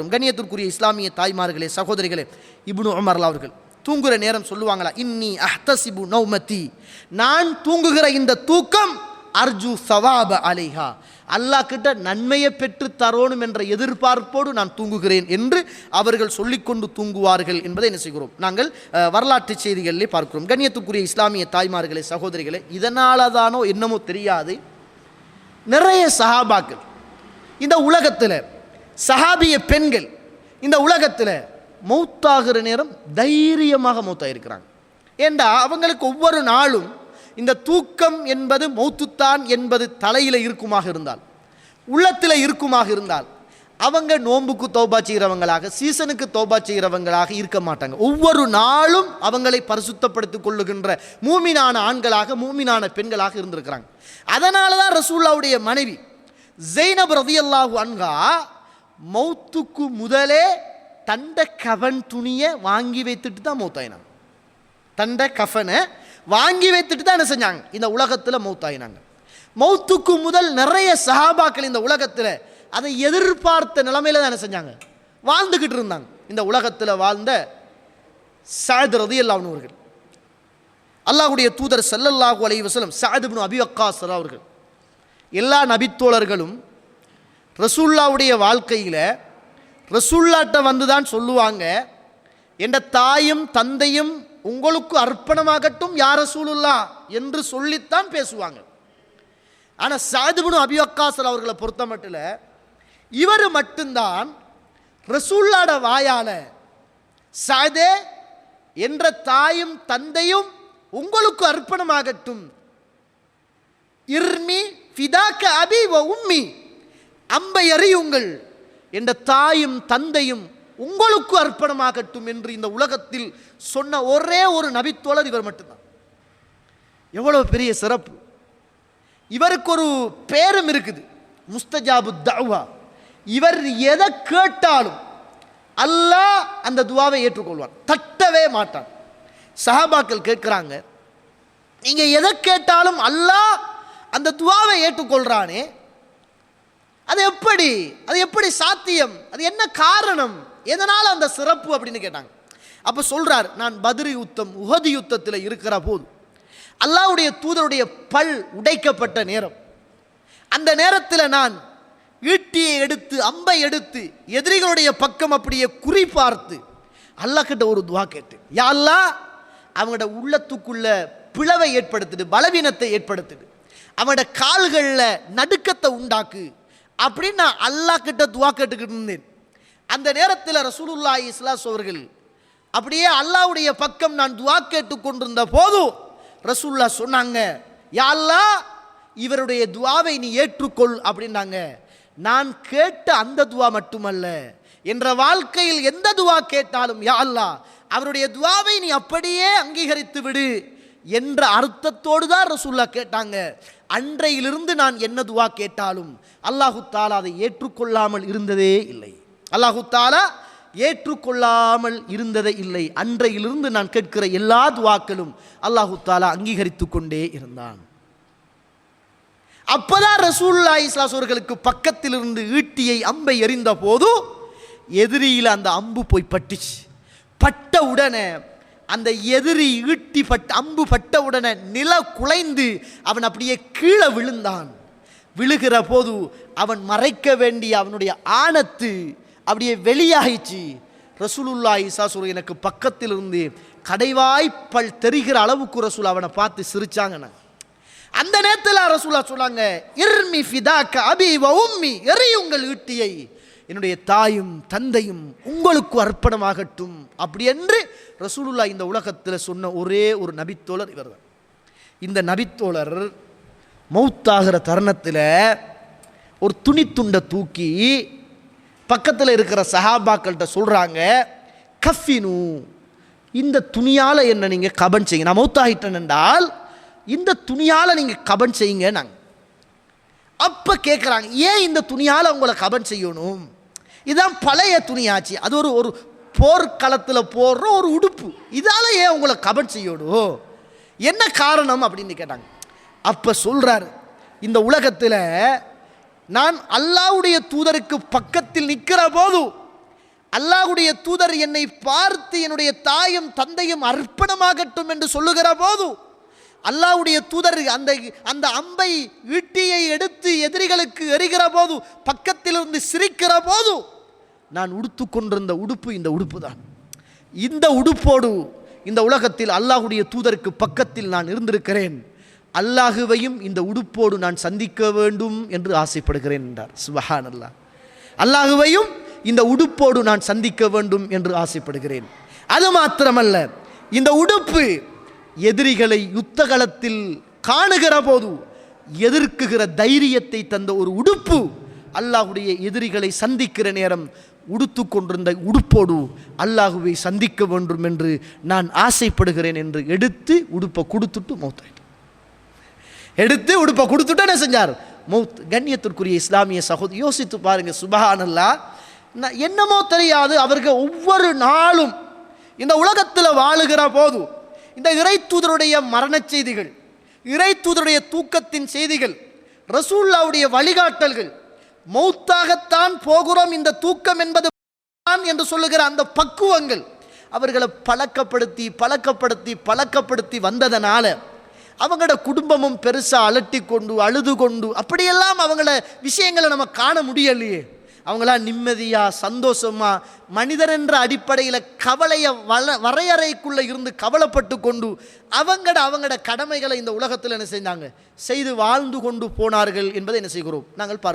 கண்ணியத்திற்குரிய இஸ்லாமிய தாய்மார்களே சகோதரிகளே இப்னு உமர்லா அவர்கள் தூங்குகிற நேரம் சொல்லுவாங்களா? இன்னி அஹ்தசிபு நௌமதி. நான் தூங்குகிற இந்த தூக்கம் அர்ஜு சவாப அலைஹா. அல்லாஹ் கிட்ட நன்மையை பெற்று தரோணும் என்ற எதிர்பார்ப்போடு நான் தூங்குகிறேன் என்று அவர்கள் சொல்லிக்கொண்டு தூங்குவார்கள் என்பதை என்ன செய்கிறோம்? நாங்கள் வரலாற்று செய்திகளிலே பார்க்கிறோம். கண்ணியத்துக்குரிய இஸ்லாமிய தாய்மார்களே சகோதரிகளே இதனால தானோ என்னமோ தெரியாது. நிறைய சஹாபாக்கள் இந்த உலகத்தில் சஹாபிய பெண்கள் இந்த உலகத்தில் மௌத்தாகிற நேரம் தைரியமாக மௌத்தாயிருக்கிறாங்க. ஏண்டா? அவங்களுக்கு ஒவ்வொரு நாளும் இந்த தூக்கம் என்பது மௌத்துத்தான் என்பது தலையில் இருக்குமாக இருந்தால் உள்ளத்தில் இருக்குமாக இருந்தால் அவங்க நோன்புக்கு தோபா செய்கிறவங்களாக சீசனுக்கு தோபா செய்கிறவங்களாக இருக்க மாட்டாங்க. ஒவ்வொரு நாளும் அவங்களை பரிசுத்தப்படுத்திக் கொள்ளுகின்ற மூமினான ஆண்களாக மூமினான பெண்களாக இருந்திருக்கிறாங்க. அதனால தான் ரசூல்லாவுடைய மனைவி ஜெய்னப் ரதியல்லாஹு அன்கா மௌத்துக்கு முதலே தண்ட கவன் துணியை வாங்கி வைத்துட்டு தான் மௌத்தாயினாங்க. தண்ட கஃபனை வாங்கி வைத்துட்டு தான் என்ன செஞ்சாங்க? இந்த உலகத்தில் மௌத்தாயினாங்க. மௌத்துக்கு முதல் நிறைய சஹாபாக்கள் இந்த உலகத்தில் அதை எதிர்பார்த்த நிலைமையில தான் என்ன செஞ்சாங்க? வாழ்ந்துக்கிட்டு இருந்தாங்க. இந்த உலகத்தில் வாழ்ந்த சாயத் ரதி அவர்கள். அல்லாஹ்வுடைய தூதர் ஸல்லல்லாஹு அலைவசலம் வஸல்லம் சாத் அவர்கள். எல்லா நபித்தோழர்களும் ரசூல்லாவுடைய வாழ்க்கையில் ரசூல்லாட்ட வந்து தான் சொல்லுவாங்க என்ற தாயும் தந்தையும் உங்களுக்கு அர்ப்பணமாகட்டும் யார் ரசூலுல்லா என்று சொல்லித்தான் பேசுவாங்க. ஆனால் சாதுபுனு அபிவக்காசர் அவர்களை பொறுத்த மட்டும் இவர் மட்டும்தான் ரசூல்லாட வாயால சாதே என்ற தாயும் தந்தையும் உங்களுக்கு அர்ப்பணமாகட்டும் இர்மி ஃபிதாக்க அபி வ உம்மி அம்பை அறியுங்கள் என்ற தாயும் தந்தையும் உங்களுக்கு அர்ப்பணமாகட்டும் என்று இந்த உலகத்தில் சொன்ன ஒரே ஒரு நபித்தோழர் இவர் மட்டும்தான். எவ்வளவு பெரிய சிறப்பு. இவருக்கு ஒரு பேரும் இருக்குது முஸ்தஜாபு தவா இவர் எதை கேட்டாலும் அல்லாஹ் அந்த துவாவை ஏற்றுக்கொள்வார் தட்டவே மாட்டான். சஹாபாக்கள் கேட்குறாங்க நீங்கள் எதை கேட்டாலும் அல்லாஹ் அந்த துவாவை ஏற்றுக்கொள்கிறானே அது எப்படி? அது எப்படி சாத்தியம்? அது என்ன காரணம்? எதனால் அந்த சிறப்பு அப்படின்னு கேட்டாங்க. அப்போ சொல்கிறார் நான் பதிரி யுத்தம் உகதி யுத்தத்தில் இருக்கிற போது அல்லாவுடைய தூதருடைய பல் உடைக்கப்பட்ட நேரம். அந்த நேரத்தில் நான் ஈட்டியை எடுத்து அம்பை எடுத்து எதிரிகளுடைய பக்கம் அப்படியே குறி பார்த்து அல்லாக்கிட்ட ஒரு துவா கேட்டு யா அல்லாஹ் அவங்களோட உள்ளத்துக்குள்ள பிளவை ஏற்படுத்துது பலவீனத்தை ஏற்படுத்துது அவனோட கால்களில் நடுக்கத்தை உண்டாக்கு அப்படின்னு நான் அல்லாஹ் கிட்ட துவா கேட்டுக்கிட்டு இருந்தேன். அந்த நேரத்தில் ரசூலுல்லா இஸ்லாஸ் அவர்கள் அப்படியே அல்லாஹ்வுடைய பக்கம் நான் துவா கேட்டு கொண்டிருந்த போதும் ரசூல்லா சொன்னாங்க யா அல்லாஹ் இவருடைய துவாவை நீ ஏற்றுக்கொள் அப்படின்னாங்க. நான் கேட்ட அந்த துவா மட்டுமல்ல என்ற வாழ்க்கையில் எந்த துவா கேட்டாலும் யா அல்லாஹ் அவருடைய துவாவை நீ அப்படியே அங்கீகரித்து விடு என்ற அர்த்தத்தோடு தான் ரசூல்லா கேட்டாங்க. அன்றையிலிருந்து நான் என்ன துவா கேட்டாலும் அல்லாஹு தாலா அதை ஏற்றுக்கொள்ளாமல் இருந்ததே இல்லை. அல்லாஹு தாலா ஏற்றுக்கொள்ளாமல் இருந்ததே இல்லை. அன்றையிலிருந்து நான் கேட்கிற எல்லா துவாக்களும் அல்லாஹு தாலா அங்கீகரித்து கொண்டே இருந்தான். அப்பதான் ரசூல்லா இஸ்லாஸ் அவர்களுக்கு பக்கத்தில் இருந்து ஈட்டியை அம்பை எறிந்த போது எதிரியில் அந்த அம்பு போய் பட்டுச்சு. பட்ட உடனே அந்த எதிரி ஈட்டி பட்ட அம்பு பட்ட உடனே நில குலைந்து அவன் அப்படியே கீழே விழுந்தான். விழுகிற போது அவன் மறைக்க வேண்டிய அவனுடைய ஆணத்து அப்படியே வெளியாகிச்சு ரசூலுல்லா இசாசுர் எனக்கு பக்கத்தில் இருந்து கடைவாய்ப்பல் தெரிகிற அளவுக்கு ரசூல் அவனை பார்த்து சிரிச்சாங்கண்ணா. அந்த நேரத்தில் ரசூலா சொன்னாங்க இர்மி ஃபிதாக்க அபி உம்மி எறியுங்கள் ஈட்டியை. என்னுடைய தாயும் தந்தையும் உங்களுக்கு அர்ப்பணமாகட்டும் அப்படி என்று ரசூலுல்லா இந்த உலகத்தில் சொன்ன ஒரே ஒரு நபித்தோழர் இவர்தான். இந்த நபித்தோழர் மௌத்தாகிற தருணத்தில் ஒரு துணித்துண்டை தூக்கி பக்கத்தில் இருக்கிற சஹாபாக்கள்கிட்ட சொல்கிறாங்க கஃபினு இந்த துணியால் என்ன நீங்கள் கபன் செய்யுங்க. நான் மௌத்தாகிட்டேன் என்றால் இந்த துணியால் நீங்கள் கபன் செய்யுங்க நாங்கள் அப்போ கேட்குறாங்க ஏன் இந்த துணியால் உங்களை கபன் செய்யணும்? இதான் பழைய துணியாச்சு. அது ஒரு ஒரு போர்க்களத்தில் போடுற ஒரு உடுப்பு. இதால் ஏன் உங்களை கபட் செய்யணும் என்ன காரணம் அப்படின்னு கேட்டாங்க. அப்போ சொல்கிறாரு இந்த உலகத்தில் நான் அல்லாவுடைய தூதருக்கு பக்கத்தில் நிற்கிற போது அல்லாஹ்வுடைய தூதர் என்னை பார்த்து என்னுடைய தாயும் தந்தையும் அர்ப்பணமாகட்டும் என்று சொல்லுகிற போது அல்லாவுடைய தூதர் அந்த அந்த அம்பை ஈட்டியை எடுத்து எதிரிகளுக்கு எறிகிற போது பக்கத்திலிருந்து சிரிக்கிற போது நான் உடுத்து கொண்டிருந்த உடுப்பு இந்த உடுப்பு தான் இந்த உடுப்போடு இந்த உலகத்தில் அல்லாஹுடைய தூதருக்கு பக்கத்தில் நான் இருந்திருக்கிறேன். அல்லாஹுவையும் இந்த உடுப்போடு நான் சந்திக்க வேண்டும் என்று ஆசைப்படுகிறேன் என்றார். சுபஹான் அல்லாஹ் அல்லாஹுவையும் இந்த உடுப்போடு நான் சந்திக்க வேண்டும் என்று ஆசைப்படுகிறேன். அது மாத்திரமல்ல இந்த உடுப்பு எதிரிகளை யுத்த களத்தில் காணுகிற போது எதிர்க்குகிற தைரியத்தை தந்த ஒரு உடுப்பு அல்லாஹுடைய எதிரிகளை சந்திக்கிற நேரம் உடுத்து கொண்டிருந்த உடுப்போடு அல்லாஹுவை சந்திக்க வேண்டும் என்று நான் ஆசைப்படுகிறேன் என்று எடுத்து உடுப்பை கொடுத்துட்டு மௌத்தாயிட்டார் எடுத்து உடுப்பை கொடுத்துட்டு என்ன செஞ்சார்? மௌத் கண்ணியத்திற்குரிய இஸ்லாமிய சகோதரி யோசித்து பாருங்க சுபஹானல்லா. நான் என்னமோ தெரியாது அவர்கள் ஒவ்வொரு நாளும் இந்த உலகத்தில் வாழுகிற போது இந்த இறை தூதருடைய மரணச் செய்திகள் இறை தூதருடைய தூக்கத்தின் செய்திகள் ரசூல்லாவுடைய வழிகாட்டல்கள் மௌத்தாகத்தான் போகிறோம். இந்த தூக்கம் என்பது தான் என்று சொல்லுகிற அந்த பக்குவங்கள் அவர்களை பழக்கப்படுத்தி பழக்கப்படுத்தி பழக்கப்படுத்தி வந்ததனால அவங்களோட குடும்பமும் பெருசாக அலட்டி கொண்டு அழுது கொண்டு அப்படியெல்லாம் அவங்கள விஷயங்களை நம்ம காண முடியலையே. அவங்களாம் நிம்மதியாக சந்தோஷமாக மனிதர் என்ற அடிப்படையில் கவலையை வள வரையறைக்குள்ளே இருந்து கவலைப்பட்டு கொண்டு அவங்கட அவங்களோட கடமைகளை இந்த உலகத்தில் என்ன செஞ்சாங்க? செய்து வாழ்ந்து கொண்டு போனார்கள் என்பதை என்ன செய்கிறோம்? நாங்கள் பார்க்கிறோம்.